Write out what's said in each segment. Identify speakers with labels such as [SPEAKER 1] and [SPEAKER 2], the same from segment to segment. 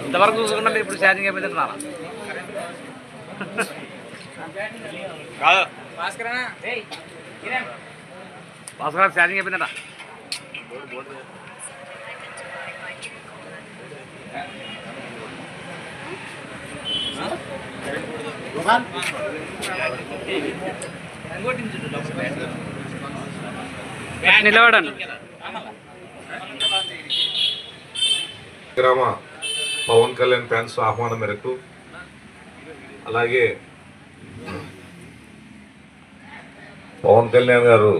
[SPEAKER 1] ఇంతవరకు చూసుకున్నా ఇప్పుడు ఛార్జింగ్ అయిపోయింది కాదు. భాస్కర్ ఛార్జింగ్ అయిపోయిందట. నిలబడండి
[SPEAKER 2] గ్రామ పవన్ కళ్యాణ్ ఫ్యాన్స్ ఆహ్వానం మేరకు అలాగే పవన్ కళ్యాణ్ గారు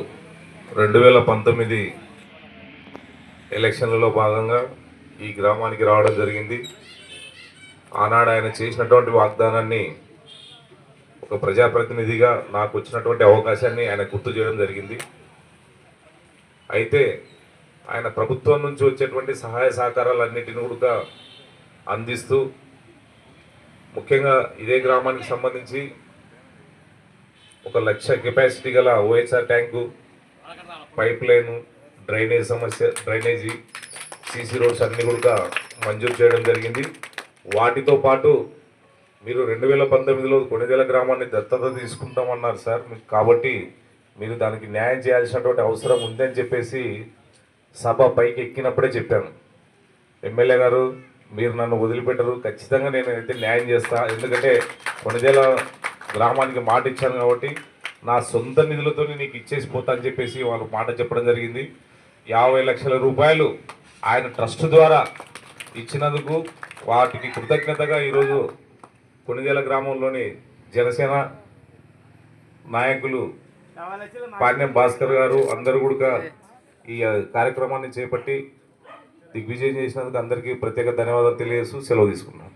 [SPEAKER 2] రెండు వేల పంతొమ్మిది ఎలక్షన్లలో భాగంగా ఈ గ్రామానికి రావడం జరిగింది. ఆనాడు ఆయన చేసినటువంటి వాగ్దానాన్ని ఒక ప్రజాప్రతినిధిగా నాకు వచ్చినటువంటి అవకాశాన్ని ఆయన గుర్తు చేయడం జరిగింది. అయితే ఆయన ప్రభుత్వం నుంచి వచ్చేటువంటి సహాయ సహకారాలన్నిటిని కూడా అందిస్తూ ముఖ్యంగా ఇదే గ్రామానికి సంబంధించి ఒక లక్ష కెపాసిటీ గల OSR tank pipe line drainage సమస్య డ్రైనేజీ సీసీ రోడ్స్ అన్ని కూడా మంజూరు చేయడం జరిగింది. వాటితో పాటు మీరు రెండు వేల పంతొమ్మిదిలో కొనిదెల గ్రామాన్ని దత్తత తీసుకుంటామన్నారు సార్. కాబట్టి మీరు దానికి న్యాయం చేయాల్సినటువంటి అవసరం ఉందని చెప్పేసి సభ పైకి ఎక్కినప్పుడే చెప్పాను. ఎమ్మెల్యే గారు మీరు నన్ను వదిలిపెట్టరు. ఖచ్చితంగా నేను అయితే న్యాయం చేస్తా. ఎందుకంటే కొనిదేల గ్రామానికి మాట ఇచ్చాను కాబట్టి నా సొంత నిధులతో నీకు ఇచ్చేసి పోతా అని చెప్పేసి వాళ్ళు మాట చెప్పడం జరిగింది. యాభై లక్షల రూపాయలు ఆయన ట్రస్ట్ ద్వారా ఇచ్చినందుకు వాటికి కృతజ్ఞతగా ఈరోజు కొనిదేల గ్రామంలోని జనసేన నాయకులు పాణ్యం భాస్కర్ గారు అందరూ కూడా ఈ కార్యక్రమాన్ని చేపట్టి దిగ్విజయం చేసినందుకు అందరికీ ప్రత్యేక ధన్యవాదాలు తెలియజేస్తూ సెలవు తీసుకున్నాను.